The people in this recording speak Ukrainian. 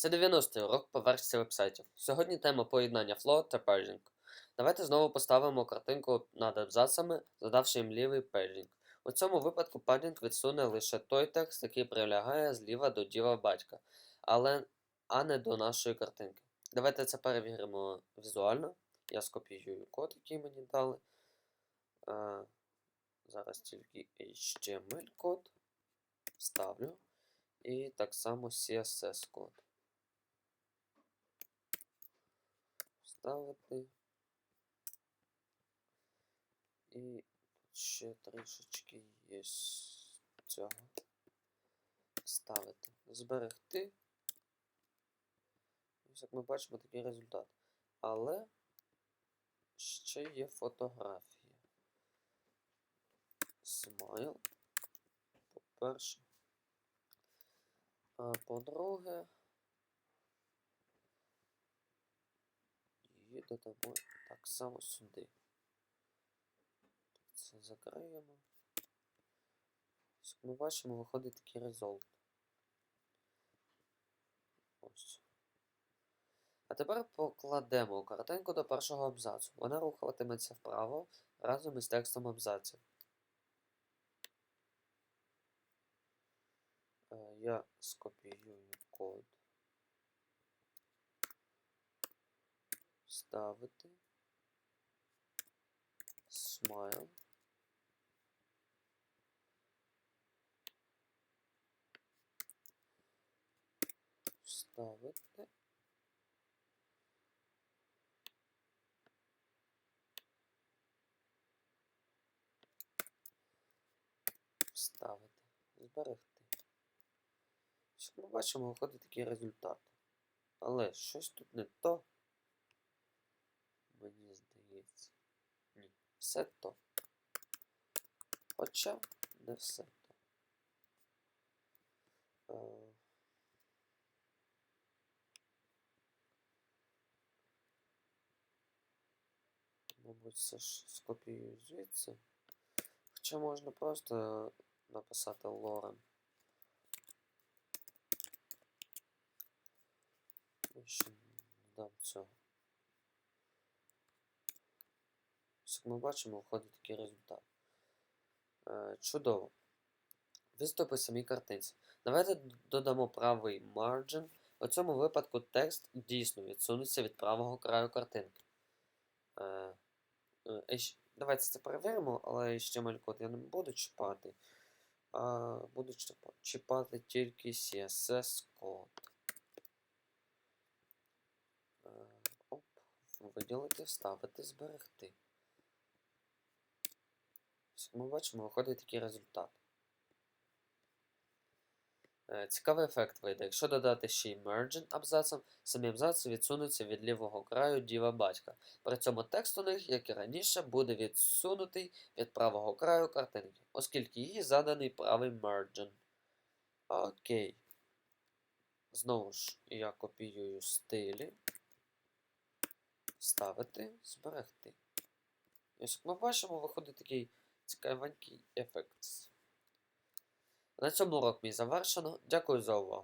Це 90-й урок по версії вебсайтів. Сьогодні тема поєднання float та paging. Давайте знову поставимо картинку над абзацами, задавши їм лівий paging. У цьому випадку padding відсуне лише той текст, який прилягає зліва до діва батька, але а не до нашої картинки. Давайте це перевіримо візуально. Я скопіюю код, який мені дали. Е, зараз тільки HTML код вставлю. І так само CSS код. Вставити. І ще трішечки є цього. Вставити. Зберегти. Ось як ми бачимо такий результат. Але ще є фотографія. Смайл. По-перше. А по-друге, додамо так само сюди. Це закриємо. Як ми бачимо, виходить такий. Ось. А тепер покладемо картинку до першого абзацу. Вона рухатиметься вправо разом із текстом абзаців. Е, Я скопіюю код. Ставити. Смайл. Вставити. Вставити. Зберегти. Як ми бачимо, виходить такий результат. Але щось тут не то. Мені здається. Ні, все то. Хоча не все то. Е, Мабуть, все ж скопіюю звідси. Хоча можна просто написати лорем. Я ще не дам цього. Ось Як ми бачимо, виходить такий результат. Е, чудово. Виступи самій картинці. Давайте додамо правий margin. У цьому випадку текст дійсно відсунеться від правого краю картинки. Е, е, Давайте це перевіримо, але HTML код я не буду чіпати. А буду чіпати тільки CSS код. Оп, виділити, вставити, зберегти. Ось, ми бачимо, виходить такий результат. Е, Цікавий ефект вийде. Якщо додати ще й margin абзацам, самі абзаци відсунуться від лівого краю діва батька. При цьому текст у них, як і раніше, буде відсунутий від правого краю картинки, оскільки їй заданий правий margin. Окей. Знову ж я копіюю стилі. Вставити, зберегти. Ось як ми бачимо, виходить такий цікавенький ефект. На цьому урок мій завершено. Дякую за увагу.